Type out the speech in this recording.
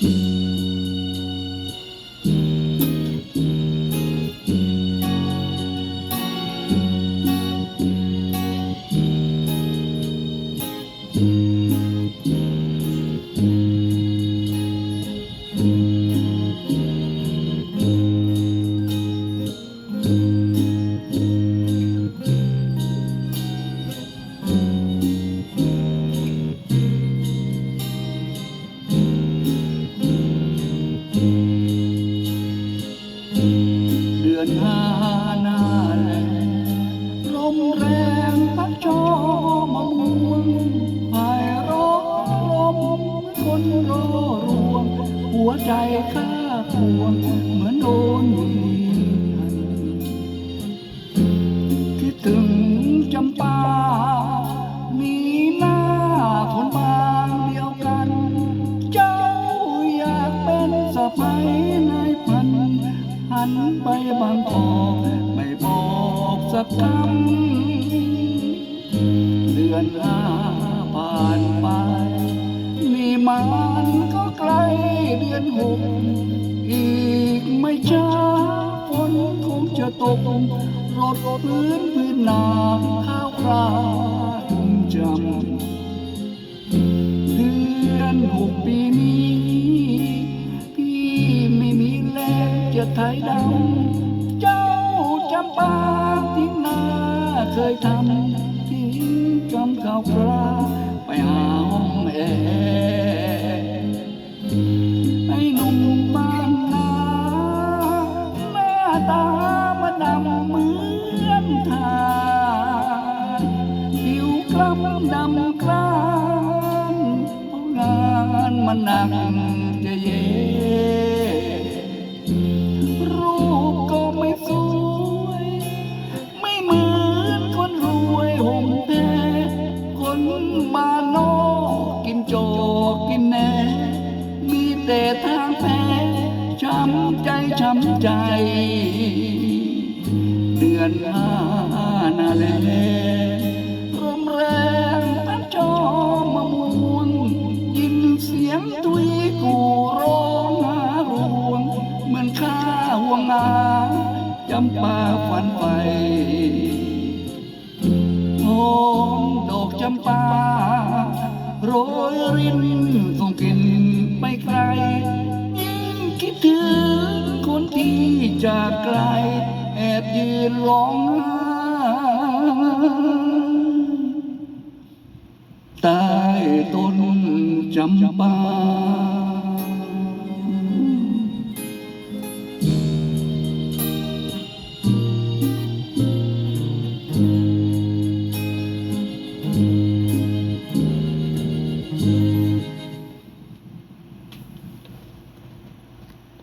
เอนห้าหน้าแลลมแรงพัดชอมะม่วงพายร้องลมคนรอรวงหัวใจข้าพวงเหมือนโดนยิงคิดถึงจำปา มีหน้าคนบางเดียวกัน เจ้าอยากเป็นสะพ้ายนายพัน หันไปบางกอกไม่บอกสักคำเดือนห้าผ่านไป นี่มันก็ใกล้เดือนหกอีกไม่ช้าฝนคงจะตกรถพื้นพื้นนาข้าวครา รงจะไถดำ เจ้าจำปาที่นาเคยทำทิ้งกำข้าวคราไปหาห้องแอร์ไอ้หนุ่มบ้านนาหน้าตามันดำเหมือนทานผิวคล้ำดำคล้ำเพราะงานมันหนัก แต่ทางแพ้ช้ำใจช้ำใจ เดือนห้านาแลลมแรงพัดจอมะม่วงยินเสียงตุยกูร้องหารวงเหมือนข้าห่วงอาจำปาฝันไปหอมดอกจำปาโรยรินส่งกลิ่น ไปยิ่งคิดถึงคนที่จากไกล แอบยืนร้องไห้ใต้ต้นจำปา